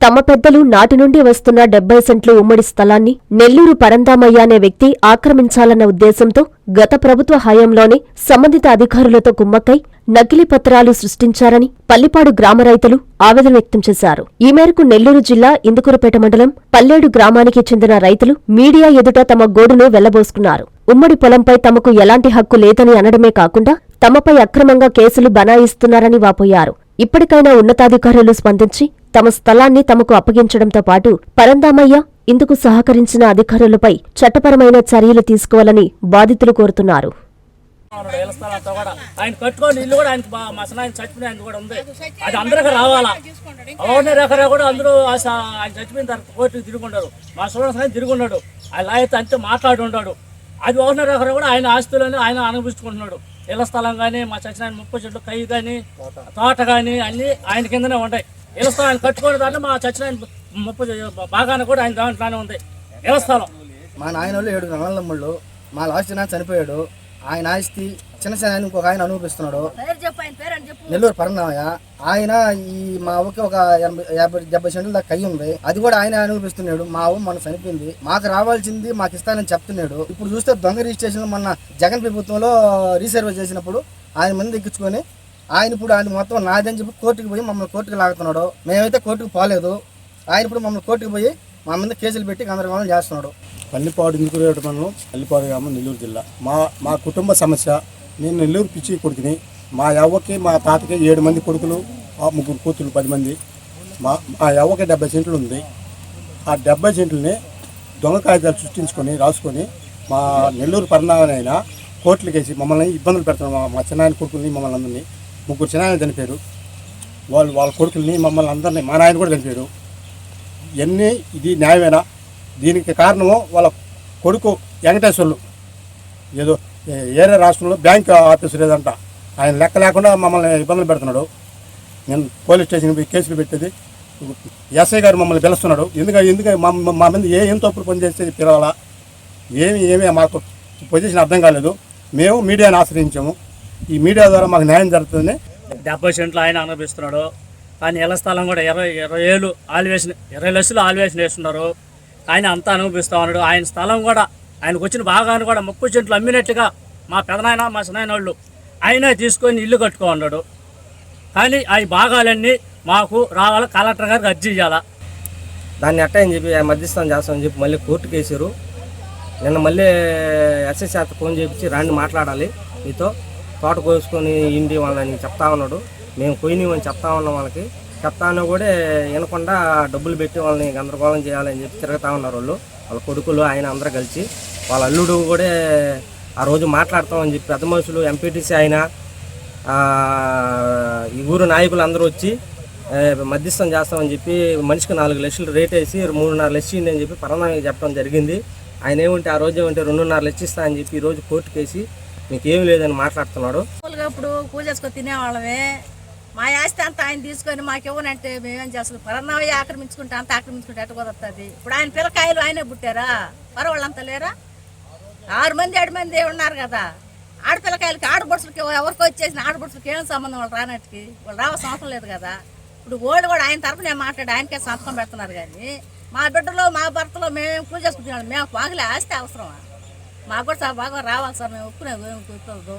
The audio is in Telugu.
తమ పెద్దలు నాటి నుండి వస్తున్న డెబ్బై సెంట్లు ఉమ్మడి స్థలాన్ని నెల్లూరు పరందామయ్య అనే వ్యక్తి ఆక్రమించాలన్న ఉద్దేశంతో గత ప్రభుత్వ హయాంలోనే సంబంధిత అధికారులతో కుమ్మక్కై నకిలీ పత్రాలు సృష్టించారని పల్లిపాడు గ్రామ రైతులు ఆవేదన వ్యక్తం చేశారు. ఈ మేరకు నెల్లూరు జిల్లా ఇందుకూరుపేట మండలం పల్లేడు గ్రామానికి చెందిన రైతులు మీడియా ఎదుట తమ గోడును వెళ్ళబోసుకున్నారు. ఉమ్మడి పొలంపై తమకు ఎలాంటి హక్కు లేదని అనడమే కాకుండా తమపై అక్రమంగా కేసులు బనాయిస్తున్నారని వాపోయారు. ఇప్పటికైనా ఉన్నతాధికారులు స్పందించి తమ స్థలాన్ని తమకు అప్పగించడంతో పాటు పరందామయ్య ఇందుకు సహకరించిన అధికారులపై చట్టపరమైన చర్యలు తీసుకోవాలని బాధితులు కోరుతున్నారు. ఆయన కట్టుకొని ఇల్లు కూడా ఆయనకి మసలు ఆయన చచ్చిపోయిన ఆయన కూడా ఉంది. అది అందరికీ రావాలా? ఎవరిని రకరా కూడా అందరూ ఆ ఆయన చచ్చిపోయిన తర్వాత కోర్టుకు తిరుగుంటారు మా సూడన్స్ తిరుగున్నాడు ఆయన లాయర్తో అంతే మాట్లాడి ఉన్నాడు అది ఎవరిని రకరా కూడా ఆయన ఆస్తులని ఆయన అనుభవించుకుంటున్నాడు. ఇళ్ళ స్థలం కానీ మా చచ్చినాయన ముప్పు చెట్లు కై కానీ తోట కానీ అన్ని ఆయన కిందనే ఉంటాయి. ఇళ్ళ స్థలం కట్టుకునే దాంట్లో మా చచ్చినాయన ముప్పు బాగానే కూడా ఆయన దాంట్లోనే ఉంది. ఇళ్ళ స్థలం. మా నాయన వాళ్ళు ఏడు నల్లమ్మళ్ళు మా లాస్ట్ నాన్న చనిపోయాడు. ఆయన ఆస్తి చిన్న చిన్న ఆయన ఇంకొక ఆయన అనుభవిస్తున్నాడు. నెల్లూరు పరణామయ్య ఆయన ఈ మా ఊరికి ఒక ఎనభై యాభై డెబ్బై సెంట్ల దాకా కయ్యి ఉంది. అది కూడా ఆయన అనుభవిస్తున్నాడు మా ఊరు మన చనిపోయింది మాకు రావాల్సింది మాకు ఇస్తానని చెప్తున్నాడు. ఇప్పుడు చూస్తే దొంగ రిజిస్ట్రేషన్ మొన్న జగన్ ప్రభుత్వంలో రీసర్వే చేసినప్పుడు ఆయన మంది ఎక్కించుకొని ఆయన ఇప్పుడు ఆయన మొత్తం నాదని చెప్పి కోర్టుకు పోయి మమ్మల్ని కోర్టుకు లాగుతున్నాడు. మేమైతే కోర్టుకు పోలేదు. ఆయన ఇప్పుడు మమ్మల్ని కోర్టుకు పోయి మా మీద కేసులు పెట్టి గందరగోళం చేస్తున్నాడు. పల్లిపాడు ఇందుకురేట మండలం పల్లిపాడు గ్రామం నెల్లూరు జిల్లా. మా మా కుటుంబ సమస్య నేను నెల్లూరు పిచ్చి కొడుకుని మా యవ్వకి మా తాతకి ఏడు మంది కొడుకులు ముగ్గురు కూతురు పది మంది. మా మా యవ్వకి డెబ్బై సెంట్లు ఉంది. ఆ డెబ్బై సెంట్లని దొంగ కాగితాలు సృష్టించుకొని రాసుకొని మా నెల్లూరు పరిణామనైనా కోర్టులకేసి మమ్మల్ని ఇబ్బందులు పెడుతున్నాం మా- చిన్నాయన కొడుకుల్ని మమ్మల్ని అందరినీ. ముగ్గురు చిన్నాయన చనిపోయారు. వాళ్ళు వాళ్ళ కొడుకుల్ని మమ్మల్ని అందరినీ మా నాయన కూడా చనిపోయారు. ఇవన్నీ ఇది న్యాయమేనా? దీనికి కారణము వాళ్ళ కొడుకు వెంకటేశ్వర్లు. ఏదో ఏరే రాష్ట్రంలో బ్యాంక్ ఆఫీసర్ ఏదంట ఆయన లెక్క లేకుండా మమ్మల్ని ఇబ్బందులు పెడుతున్నాడు. నేను పోలీస్ స్టేషన్ పోయి కేసులు పెట్టేది. ఎస్ఐ గారు మమ్మల్ని పిలుస్తున్నాడు. ఎందుకంటే ఎందుకంటే మా మీద ఏ ఏం తప్పుడు పని పిలవాలా? ఏమి ఏమి మాకు పొజిషన్ అర్థం కాలేదు. మేము మీడియాని ఆశ్రయించాము. ఈ మీడియా ద్వారా మాకు న్యాయం జరుగుతుంది డెబ్బై సెంట్లు ఆయన అనుభవిస్తున్నాడు కానీ ఇళ్ళ స్థలం కూడా ఇరవై ఇరవై ఏళ్ళు ఆలివేషన్ ఇరవై లక్షలు ఆలివేషన్ వేస్తున్నారు. ఆయన అంతా అనుభవిస్తూ ఉన్నాడు. ఆయన స్థలం కూడా ఆయనకు వచ్చిన భాగాన్ని కూడా ముప్పై సెంట్లు అమ్మినట్టుగా మా పెదనాయన మా చిన్నాయన వాళ్ళు అయినా తీసుకొని ఇల్లు కట్టుకో కానీ ఆ భాగాలన్నీ మాకు రావాల కలెక్టర్ గారికి అర్జీ ఇవ్వాలా దాన్ని అట్ట అని చెప్పి మధ్యస్థం చేస్తామని చెప్పి మళ్ళీ కోర్టుకు వేసారు నిన్న మళ్ళీ ఎస్ఐ చేత ఫోన్ చేపించి రాండి మాట్లాడాలి మీతో. తోట కోసుకొని ఇండి వాళ్ళని చెప్తా ఉన్నాడు. మేము పోయినామని చెప్తా ఉన్నాం వాళ్ళకి. చెప్తాను కూడా వినకుండా డబ్బులు పెట్టి వాళ్ళని గందరగోళం చేయాలని చెప్పి తిరుగుతా ఉన్నారు వాళ్ళు. వాళ్ళ కొడుకులు ఆయన అందరూ కలిసి. వాళ్ళ అల్లుడు కూడా ఆ రోజు మాట్లాడతామని చెప్పి పెద్ద మనుషులు ఎంపీటీసీ ఆయన ఈ ఊరు నాయకులు అందరూ వచ్చి మధ్యస్థం చేస్తామని చెప్పి మనిషికి నాలుగు లక్షలు రేట్ వేసి మూడున్నర లక్షలు అని చెప్పి పరమానికి చెప్పడం జరిగింది. ఆయన ఏమంటే ఆ రోజు ఏమంటే రెండున్నర లక్ష ఇస్తా అని చెప్పి ఈ రోజు కోర్టుకు వేసి మీకు లేదని మాట్లాడుతున్నాడు. ఇప్పుడు పూజ చేసుకొని తినేవాళ్ళమే. మా ఆస్తి అంతా ఆయన తీసుకొని మాకు ఇవ్వనంటే మేమేం చేస్తాం? పరన్నవి ఆక్రమించుకుంటే అంత ఆక్రమించుకుంటే ఎట్ట కుదురుతుంది? ఇప్పుడు ఆయన పిల్లకాయలు ఆయనే పుట్టారా? పరవాళ్ళంతా లేరా? ఆరు మంది ఏడు మంది ఉన్నారు కదా. ఆడపిల్లకాయలకి ఆడబడుచులకి ఎవరికి వచ్చేసిన ఆడబడుచులకి ఏం సంబంధం? వాళ్ళు రానట్టుకి. వాళ్ళు రావాల్సిన అవసరం లేదు కదా. ఇప్పుడు ఓల్డ్ కూడా ఆయన తరపున నేను మాట్లాడి ఆయనకే సంతకం పెడుతున్నారు కానీ మా బిడ్డలో మా భర్తలో మేమేం పూజ చేసుకుంటున్నాం. మేము బాగలే ఆస్తి అవసరమా? మాకు కూడా చాలా బాగా రావాలి సార్ మేము ఒప్పుకునేది ఏమి కుదరదు.